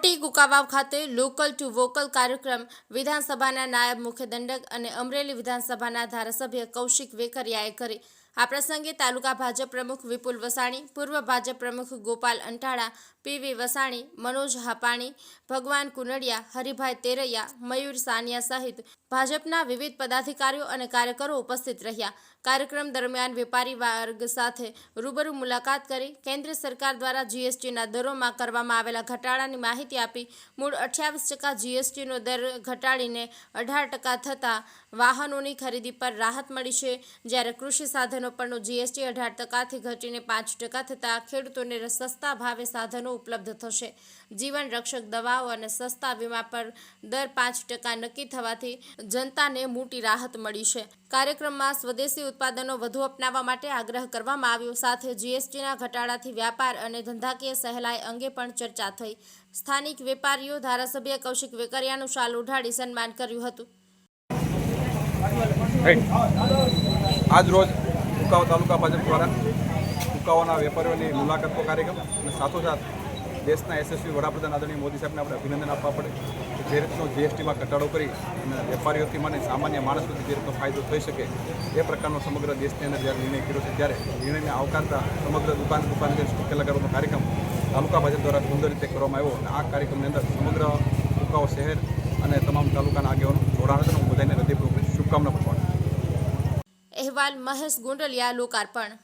મોટી કુકાવાવ ખાતે local two vocal કાર્યક્રમ વિધાનસભાના નાયબ મુખ્ય દંડક અને અમરેલી વિધાનસભાના ધારાસભ્ય કૌશિક વેકરિયાએ કરી આ પ્રસંગે તાલુકા ભાજપ પ્રમુખ વિપુલ વસાણી, પૂર્વ ભાજપ પ્રમુખ ગોપાલ અંટાળા પીવી વસાણી, મનોજ હાપાણી, ભગવાન કુનડિયા, હરિભાઈ તેરૈયા, મયુર સાનિયા સહિત ભાજપના વિવિધ પદાધિકારીઓ અને કાર્યકરો ઉપસ્થિત રહ્યા. કાર્યક્રમ દરમિયાન વેપારી વર્ગ સાથે રૂબરૂ મુલાકાત કરી કેન્દ્ર સરકાર દ્વારા જીએસટીના દરોમાં કરવામાં આવેલા ઘટાડાની માહિતી આપી. મૂળ અઠ્યાવીસ ટકા જીએસટીનો દર ઘટાડીને અઢાર ટકા થતાં વાહનોની ખરીદી પર રાહત મળી છે. જ્યારે કૃષિ સાધનો પરનો જીએસટી અઢાર ટકાથી ઘટીને પાંચ ટકા થતાં ખેડૂતોને સસ્તા ભાવે સાધનો ઉપલબ્ધ થશે. જીવન રક્ષક દવાઓ અને સસ્તા વીમા પર દર પાંચ ટકા નક્કી થવાથી જનતાને મોટી રાહત મળી છે. કાર્યક્રમમાં સ્વદેશી ઉત્પાદનો વધુ અપનાવવા માટે આગ્રહ કરવામાં આવ્યો. સાથે જીએસટીના ઘટાડાથી વ્યાપાર અને ધંધાકીય સહેલાઈ અંગે પણ ચર્ચા થઈ. સ્થાનિક વેપારીઓ ધારાસભ્ય કૌશિક વેકરિયાનું શાલ ઉઢાડી સન્માન કર્યું હતું. આજ રોજ કુકાવા તાલુકા ભાજપ દ્વારા કુકાવાના વેપારીઓની મુલાકાતનો કાર્યક્રમ અને સાથોસાથ દેશના યશસ્વી વડાપ્રધાન આદરણીય મોદી સાહેબને આપણે અભિનંદન આપવા પડે જે રીતનો જીએસટીમાં ઘટાડો કરી અને વેપારીઓથી મને સામાન્ય માણસ સુધી જે રીતનો ફાયદો થઈ શકે એ પ્રકારનો સમગ્ર દેશની અંદર જ્યારે નિર્ણય કર્યો છે, ત્યારે નિર્ણયને આવકારતા સમગ્ર દુકાન દુકાન કલાકારોનો કાર્યક્રમ તાલુકા ભાજપ દ્વારા સુંદર રીતે કરવામાં આવ્યો અને આ કાર્યક્રમની અંદર સમગ્ર કુકાઓ શહેર અને તમામ તાલુકાના આગેવાનો, જોડાણ હતા હું બધાને હૃદયપૂર્વક શુભકામના પણ. અહેવાલ મહેશ ગુંડલિયા લોકાર્પણ.